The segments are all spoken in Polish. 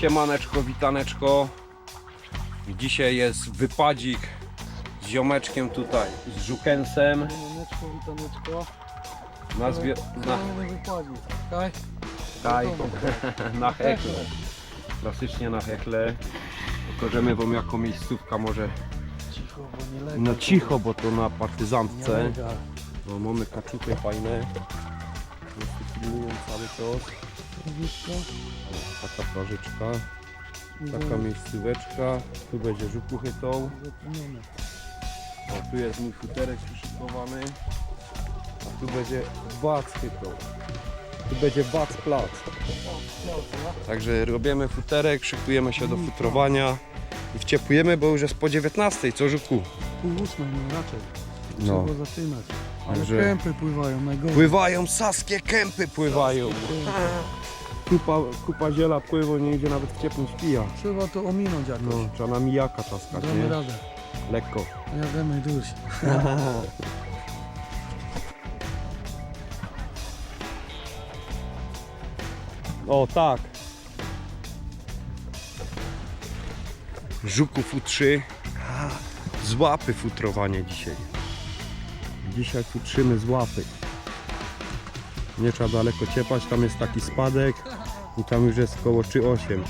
Siemaneczko, witaneczko. Dzisiaj jest wypadzik z ziomeczkiem tutaj, z żukensem. Witaneczko, witaneczko. Na, zwie... na. Kaj? kaj, na hekle. Klasycznie na hekle. Pokażemy wam jako miejscówka może Cicho, bo nie leci. no cicho, bo to na partyzantce. No, mamy kaczuchy fajne. Filmują cały czas. Taka plażyczka, taka miejscóweczka. Tu będzie żuku chytą. Zatrudnione. O, tu jest mój futerek przyszykowany. A tu będzie wac chytą. Tu będzie wac plac. Także robimy futerek, szykujemy się do futrowania i wciepujemy, bo już jest po 19, co żuku? Pół ósmej, no raczej. No. Trzeba zaczynać. Ale Także- kępy pływają najgorzej. Pływają, saskie kępy pływają. Kupa, kupa ziela pływa, nie idzie nawet w ciepłym śpija. Trzeba to ominąć jakoś. No, trzeba na mijaka czaskać, Damy nie? radę. Lekko. Jademy duś. O tak. Żuków U3. Z łapy futrowanie dzisiaj. Dzisiaj futrzymy z łapy. Nie trzeba daleko ciepać, tam jest taki spadek i tam już jest około 3,8.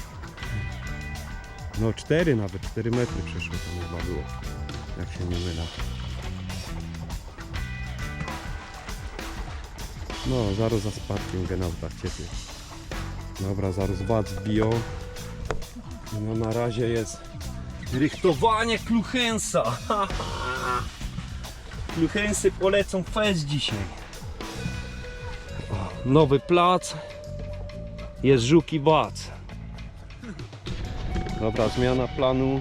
No 4 nawet, 4 metry przeszło tam chyba było. Jak się nie mylę. No, zaraz za spadkiem genauta ciepie. Dobra, zaraz wac bio. No na razie jest rychtowanie kluchensa. Kluchensy polecą fest dzisiaj. Nowy plac. Jest żuki wac. Dobra, zmiana planu.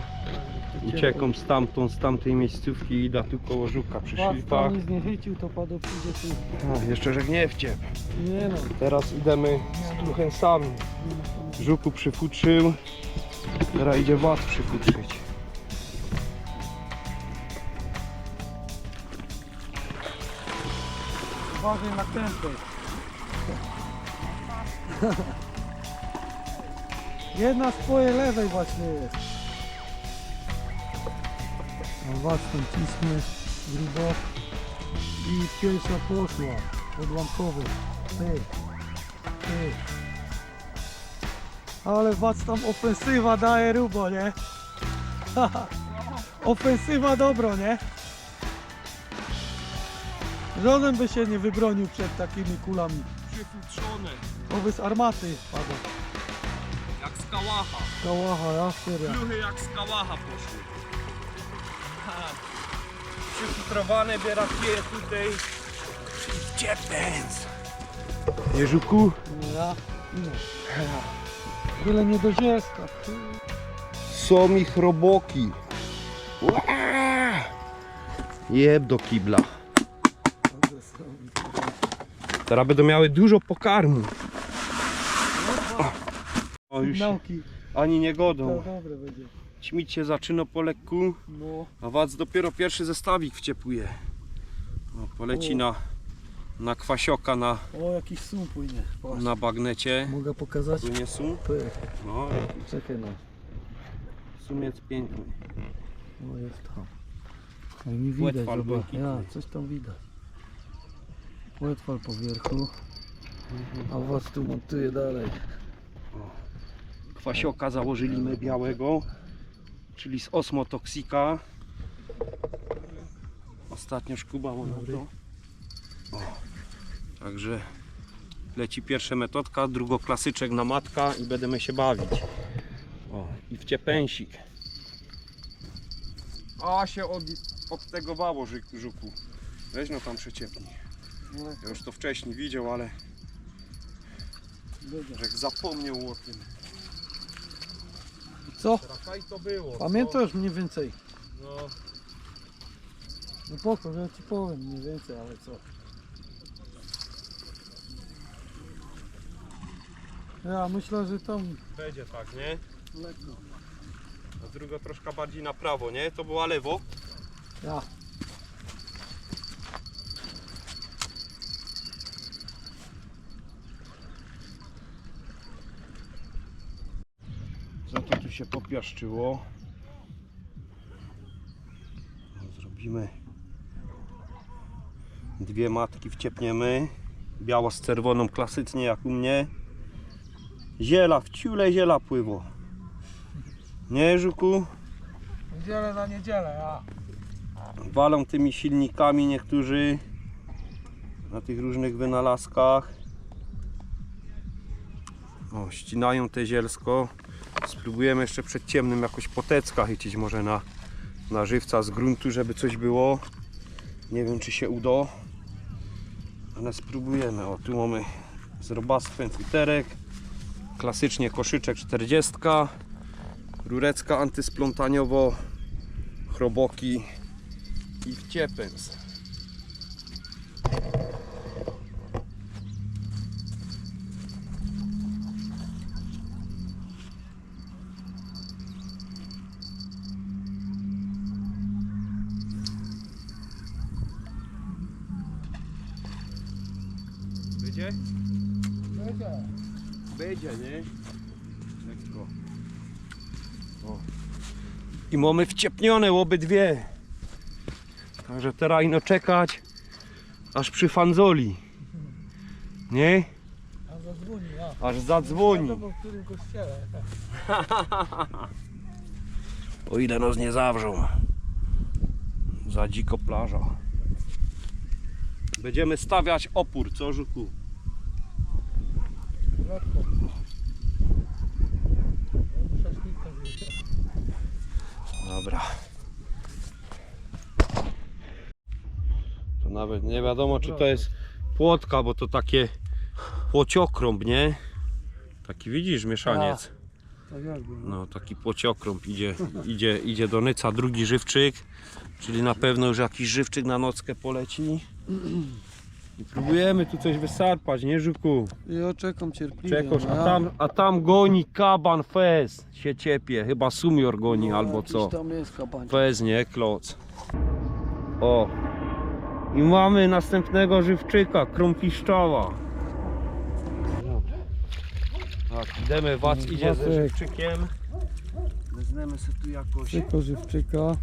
Uciekam stamtąd, z tamtej miejscówki i idę tu koło żuka przy nic nie chycił, to padł przyjdzie tu. A, jeszcze że nie wciep. Nie no. Teraz idziemy z kluchensami. Żuku przyfutrzył. Teraz idzie wat przyfutrzyć. Uważaj na kępy. Jedna z twojej lewej właśnie jest. No właśnie tam ciśnie grubo. I pierwsza poszła. Odłamkowy. Ty. Ty. Ale wac tam ofensywa daje rubo, nie? ofensywa dobro, nie? Żonem by się nie wybronił przed takimi kulami. Przyfutrzone, Oby z armaty pada. Kałacha. Kałacha, ja serio. Kluchy jak z kałacha poszły. Ha. Przyfutrowane bierakuje tutaj. Ciepęc. Jeżuku, No ja, no. Byle nie do zielska. są ich roboki. Ua! Jeb do kibla. Teraz będą miały dużo pokarmu. O, już ani nie To godą. dobre będzie. Ćmić się zaczyna po lekku, No. a wac dopiero pierwszy zestawik wciepuje. O, poleci O. na, na kwasioka na, O, jakiś sum płynie. Patrz. na bagnecie. Mogę pokazać? Płynie sum. No, Czekaj no. sum jest piękny. O, jest tam. No i nie widać, Płetwal zobacz. Ja, coś tam widać. Płetwal po wierchu. A was tu montuje dalej. Kwasioka założyli my białego, czyli z osmotoksika. Ostatnio szkuba na Dobry. to. O, także leci pierwsza metodka, drugo klasyczek na matka i będziemy się bawić. O, i wciepęsik. A się od, odtegowało ży- żuku. Weź no tam przeciepnij. No, Ja już to wcześniej widział, ale żech zapomniał o tym. Co? Rakaj to było. Pamiętasz mniej więcej? No, No poko, ja ci powiem mniej więcej, ale co? Ja myślę, że tam będzie tak, nie? lekko. A druga troszkę bardziej na prawo, nie? To była lewo. Ja. Się popiaszczyło. No, Zrobimy dwie matki, wciepniemy. Biała z czerwoną, klasycznie jak u mnie. Ziela, w ciule ziela pływo. Nie, Żuku? Niedzielę na niedzielę, a. walą tymi silnikami niektórzy na tych różnych wynalazkach. O, ścinają te zielsko. Spróbujemy jeszcze przed ciemnym jakoś potecka chycić może na, na żywca z gruntu, żeby coś było. Nie wiem czy się uda. Ale spróbujemy. O, tu mamy z robactwem futerek. Klasycznie koszyczek 40. Rurecka antysplątaniowo. Chroboki i wciepęs. Będzie? Będzie. Będzie, nie? Lekko. O. I mamy wciepnione obydwie. Także teraz ino czekać aż przy fanzoli. Nie? A zadzwoni, a. Aż zadzwoni. Wiadomo, w którym kościele. O ile nas nie zawrzą. Za dziko plaża. Będziemy stawiać opór, co Żuku? Dobra. To nawet nie wiadomo czy to jest płotka, bo to takie płociokrąb, nie? Taki widzisz mieszaniec. Tak jakby. No. No taki płociokrąb idzie, idzie, idzie do Nyca, drugi żywczyk. Czyli na pewno już jakiś żywczyk na nockę poleci. I próbujemy tu coś wysarpać, nie Żuku? Ja czekam cierpliwie. Czekosz, no a tam, a tam goni kaban fez, się ciepie, chyba sumior goni no, albo jakiś co. tam jest kabań. Fez, nie, kloc. O. I mamy następnego żywczyka, krąpiszczowa. Tak, idziemy, Wac idzie ze Wacek. żywczykiem. Wezmemy sobie tu jakoś. Tylko żywczyka.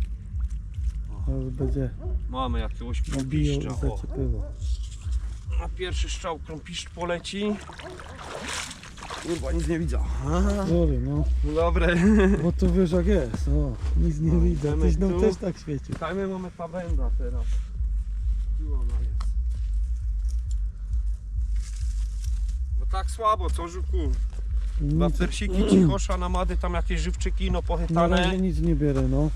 Teraz będzie Mamy jakiegoś nabijał i krąpiszcza. O. Na pierwszy strzał krąpiszcz poleci. Kurwa, nic nie widzę. Sorry, no. Dobre. Bo to wiesz jak jest. O, nic nie No, widzę. idziemy Tyś nam tu. też tak świecił. Dajmy mamy pawęda teraz. Tu ona jest. No tak słabo, co Żuku? Nic, Baftersiki, cichosza, namady, tam jakieś żywczyki, no na razie nic nie bierę, no.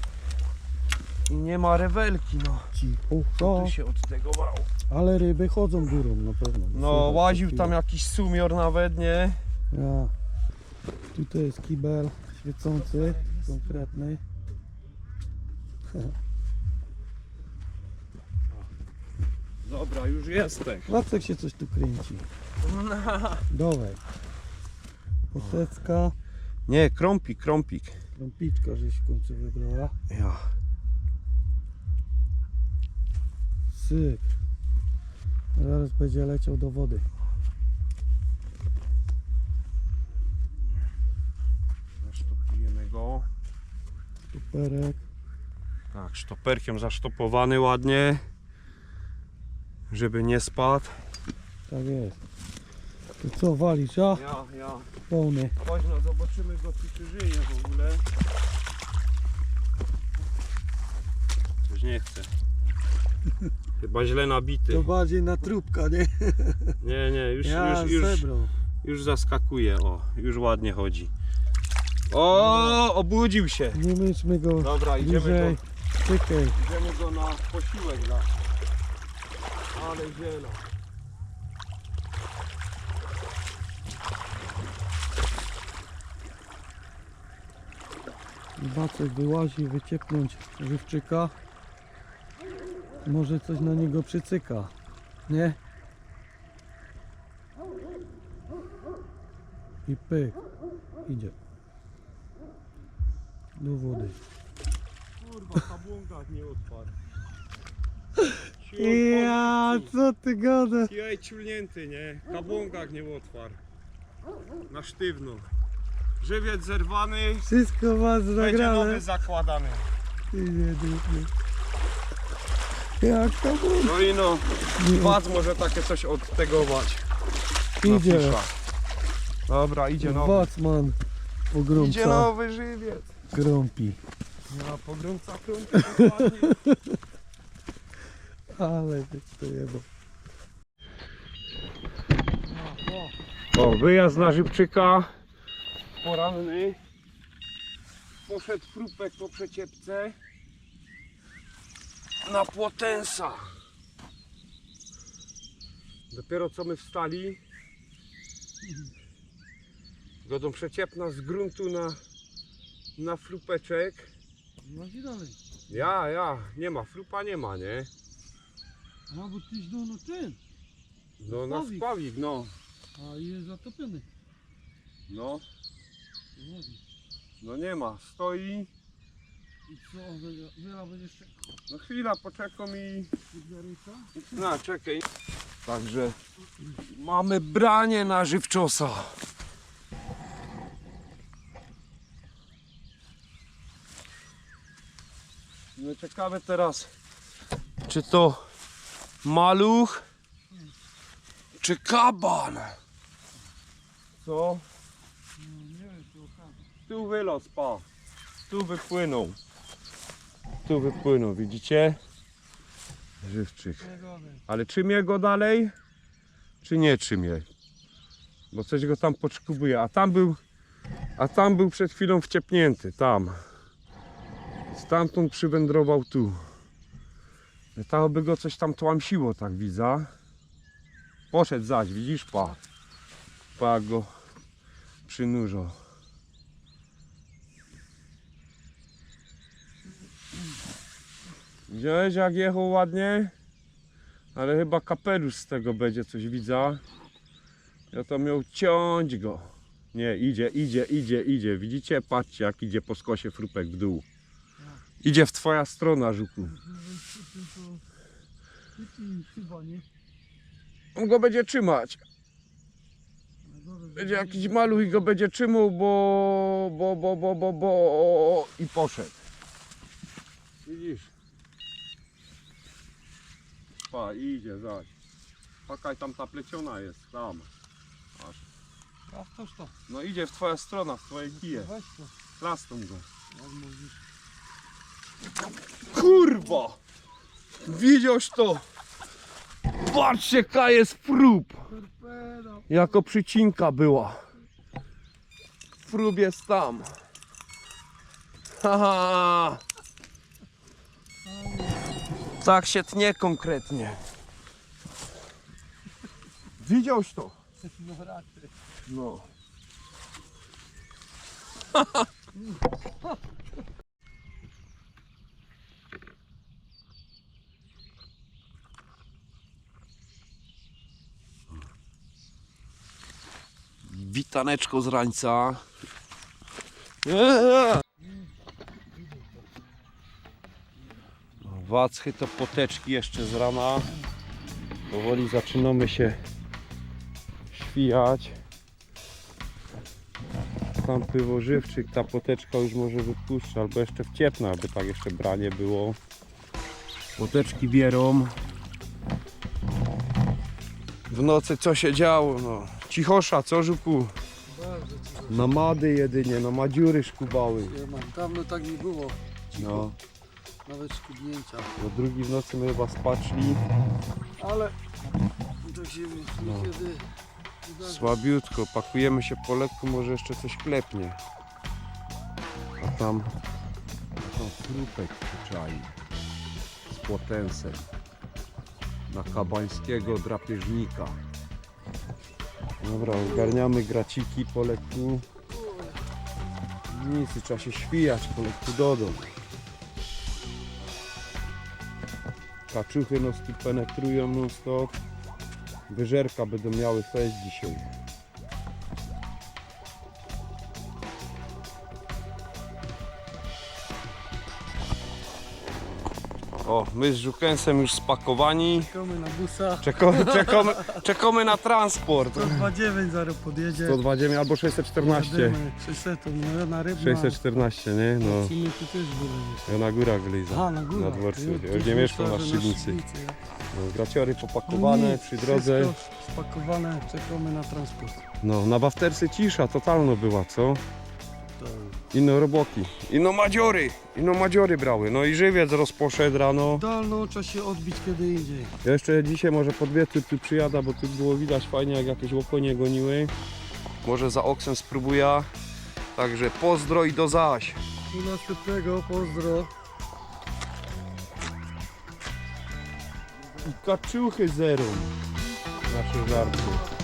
I nie ma rewelki, no. Cicho. Co tu się od tego bał? ale ryby chodzą górą na pewno. No, Słychać łaził tam jakiś sumior nawet, nie? Ja. Tutaj jest kibel świecący, konkretny. Dobra, już jestem. Wacek się coś tu kręci. Dołek. Potecka. Nie, krąpik, krąpik. Trąpiczka żeś w końcu wybrała. Ja. Syk. Zaraz będzie leciał do wody. Zasztopujemy go. Superek. Tak, sztoperkiem zasztopowany ładnie. Żeby nie spadł. Tak jest. To co walisz, a? Ja, ja. Pełny. Chodź no, zobaczymy go czy żyje w ogóle. Coś nie chce. Chyba źle nabity. To bardziej na trupka, nie? Nie, nie, już, Ja już, już, już zaskakuje. O, już ładnie chodzi. O, obudził się. Nie myczmy go Dobra, idziemy bliżej. go, Czekaj. idziemy go na posiłek dać. Ale zielo. Wacek wyłazi, wyciepnąć żywczyka. Może coś na niego przycyka. Nie? I pyk. Idzie. Do wody. Kurwa, kabłąka nie odparł. Ja, co ty gadasz? Jaj, ciulnięty, nie? Kabłąkach nie otwarł. Na sztywno. Żywiec zerwany. Wszystko ma Będzie zagrane. nowy zakładany. Nie dupny. Jak to było? No i no, Wac może takie coś odtegować. Idzie. fisza. Dobra, idzie nowy. Bacman Idzie pogromca nowy żywiec. krąpi. Ja pogromca krąpi dokładnie. Ale ty to jebo. O, wyjazd na Żybczyka. Poranny. Poszedł frupek po przeciepce. Na Płotensa. Dopiero co my wstali. Godą przeciepna z gruntu na, na frupeczek. No gdzie dalej? Ja, ja, nie ma, frupa nie ma, nie? No bo tyś do na ten. No na Spławik. spławik, no. A jest zatopiony. No, No no nie ma, stoi. I co, wiele będziesz czekał? No chwila, poczekam i... Cygaryka? No, czekaj. Także mamy branie na żywczosa. No ciekawe teraz, czy to maluch, czy kaban. Co? No nie wiem, okaże. Tu wylot, pa. Tu wypłynął. Tu wypłynął, widzicie? Żywczyk. Ale czymie go dalej? Czy nie czymie? Bo coś go tam podszkubuje. A tam był, a tam był przed chwilą wciepnięty. Tam. Stamtąd przywędrował tu. Tam by go coś tam tłamsiło, tak widzę. Poszedł zaś, widzisz, pa. Pa go przynurzał. Widziałeś jak jechał ładnie? Ale chyba kapelusz z tego będzie coś widzę. Ja to miał ciąć go. Nie, idzie, idzie, idzie, idzie. Widzicie? Patrzcie jak idzie po skosie frupek w dół. Idzie w twoja strona, żuku. On go będzie trzymać. Będzie jakiś maluch i go będzie trzymał, bo, bo, bo, bo, bo, bo i poszedł. Widzisz? Pa, idzie zaś. Pakaj tam ta pleciona jest, tam. Aż. A toż to. No idzie w twoja strona, w twoje kije. Weź to. Plastą go. Jak mówisz. Kurwa! Widziałeś to? Patrzcie, jaka jest prób. Jako przycinka była. Prób jest tam. Haha. Tak się tnie konkretnie. Widziałeś to? No raczej. No. Witaneczko z rańca. Eee! Wachy to poteczki jeszcze z rana. Powoli zaczynamy się świjać. Tam pywożywczyk, ta poteczka już może wypuszcza, albo jeszcze wciepna, aby tak jeszcze branie było. Poteczki bierą. W nocy co się działo? No. Cichosza, co żuku? Namady jedynie, no madziury szkubały. Ja mam. Dawno tak nie było. No, Nawet skubnięcia. do drugiej w nocy my chyba spaczli. Ale tak się No. niekiedy zdarza. Słabiutko, pakujemy się po lekku, może jeszcze coś klepnie. A tam, tam trupek przyczai z potensem na kabańskiego drapieżnika. Dobra, ogarniamy graciki po lekku. Nic, trzeba się świjać po lekku do domu. Kaczuchy nos tu penetrują non stop. Wyżerka będą miały fest dzisiaj. O, my z Żukensem już spakowani. Czekamy na busa. Czekamy, czekamy, czekamy na transport. 129 zaraz podjedzie. 120 albo 614. Jadymy. 600, no na rybna. 614, nie? No. Lecimy tu też były. Ja na górach wyliza. A, na górę. Na dworcu. Ja już nie mieszkam na ja. No, graciory popakowane przy drodze. Spakowane, czekamy na transport. No, na Waftersy cisza totalno była, co? Ino roboki. Ino madziory. Ino madziory brały. No i żywiec rozposzedł rano. Dolno trzeba się odbić kiedy indziej. Ja jeszcze dzisiaj może pod wieczór tu przyjada, bo tu było widać fajnie jak jakieś łokonie goniły. Może za oksem spróbuję. Także pozdro i do zaś. Do następnego, pozdro. I kaczuchy zero. Nasze żarty.